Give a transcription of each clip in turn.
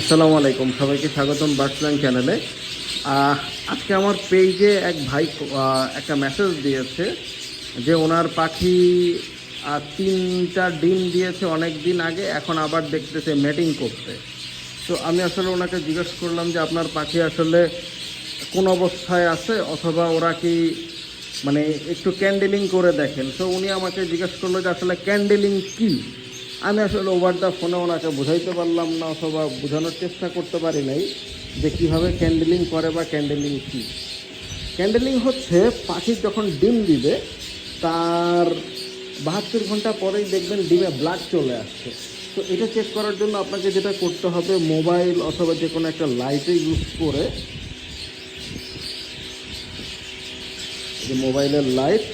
আসসালামু আলাইকুম, সবাইকে স্বাগতম বার্সলাইন চ্যানেলে আজকে আমার পেজে এক ভাই একটা মেসেজ দিয়েছে যে ওনার পাখি তিনটা ডিম দিয়েছে অনেক দিন আগে, এখন আবার দেখতেছে মেটিং করতে। তো আমি আসলে ওনাকে জিজ্ঞেস করলাম যে আপনার পাখি আসলে কোন অবস্থায় আছে, অথবা ওরা কি মানে একটু ক্যান্ডেলিং করে দেখেন। তো উনি আমাকে জিজ্ঞেস করল যে আসলে ক্যান্ডেলিং কি? আমি আসলে ওভার দ্য ফোনে ওনাকে বোঝাইতে পারলাম না, অথবা বোঝানোর চেষ্টা করতে পারি নাই যে কীভাবে ক্যান্ডেলিং করে বা ক্যান্ডেলিং কী। ক্যান্ডেলিং হচ্ছে পাখি যখন ডিম দিবে, তার বাহাত্তর ঘণ্টা পরেই দেখবেন ডিমে ব্লাড চলে আসছে। তো এটা চেক করার জন্য আপনাকে যেটা করতে হবে মোবাইল অথবা যে কোনো একটা লাইটে ইউজ করে যে মোবাইলের লাইট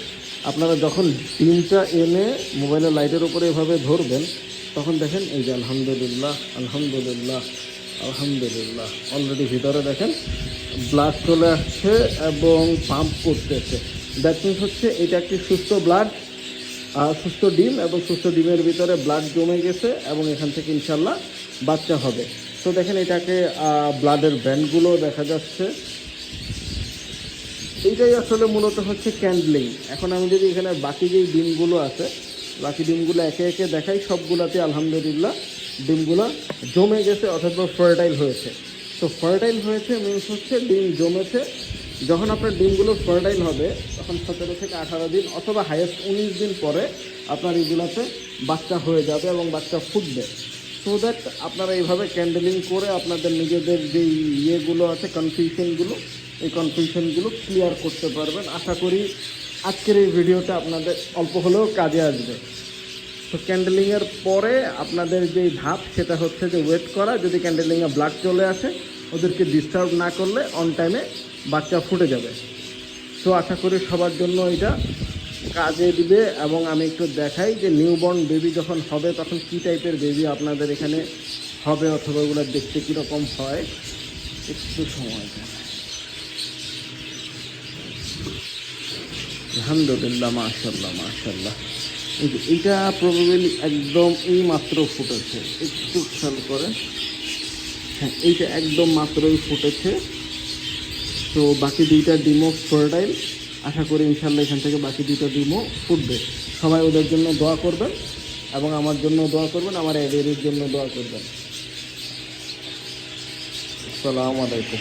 আপনারা যখন ডিমটা এনে মোবাইলের লাইটের উপরে এভাবে ধরবেন, তখন দেখেন এই যে আলহামদুলিল্লাহ আলহামদুলিল্লাহ আলহামদুলিল্লাহ। অলরেডি ভিতরে দেখেন ব্লাড চলে আসছে এবং পাম্প করতেছে। দ্যাট মিনস হচ্ছে এটা একটি সুস্থ ব্লাড সুস্থ ডিম এবং সুস্থ ডিমের ভিতরে ব্লাড জমে গেছে এবং এখান থেকে ইনশাল্লাহ বাচ্চা হবে। তো দেখেন এটাকে ব্লাডের ব্যান্ডগুলো দেখা যাচ্ছে। এইটাই আসলে মূলত হচ্ছে ক্যান্ডলিং এখন আমি যদি এখানে বাকি যেই ডিমগুলো আছে, বাকি ডিমগুলো একে একে দেখাই, সবগুলাতে আলহামদুলিল্লাহ ডিমগুলো জমে গেছে অথবা ফার্টাইল হয়েছে। তো ফার্টাইল হয়েছে মিনস হচ্ছে ডিম জমেছে। যখন আপনার ডিমগুলো ফার্টাইল হবে, তখন সতেরো থেকে আঠারো দিন অথবা হাইয়েস্ট উনিশ দিন পরে আপনার এগুলাতে বাচ্চা হয়ে যাবে এবং বাচ্চা ফুটবে। সো দ্যাট আপনারা এইভাবে ক্যান্ডেলিং করে আপনাদের নিজেদের যেই ইয়েগুলো আছে কনফিউশনগুলো এই কনফিউশনগুলো ক্লিয়ার করতে পারবেন। আশা করি আজকের এই ভিডিওটা আপনাদের অল্প হলেও কাজে আসবে। তো ক্যান্ডেলিংয়ের পরে আপনাদের যে ধাপ, সেটা হচ্ছে যে ওয়েট করা। যদি ক্যান্ডেলিংয়ে ব্লাড চলে আসে, ওদেরকে ডিস্টার্ব না করলে অন টাইমে বাচ্চা ফুটে যাবে। তো আশা করি সবার জন্য এটা কাজে দিবে এবং আমি একটু দেখাই যে নিউবর্ন বেবি যখন হবে, তখন কী টাইপের বেবি আপনাদের এখানে হবে অথবা ওগুলো দেখতে কীরকম হয়, একটু সময় দেন। আলহামদুলিল্লাহ মাশাল্লাহ মাশাল্লাহ এইটা প্রবাবলি একদম এই মাত্র ফুটেছে। একটু খেয়াল করে হ্যাঁ এইটা একদম মাত্রই ফুটেছে। তো বাকি দুইটা ডিমও ফার্টাইল আশা করি ইনশাল্লাহ এখান থেকে বাকি দুইটা ডিমও ফুটবে। সবাই ওদের জন্য দোয়া করবেন এবং আমার জন্য দোয়া করবেন, আমার এদের জন্য দোয়া করবেন। আসসালামু আলাইকুম।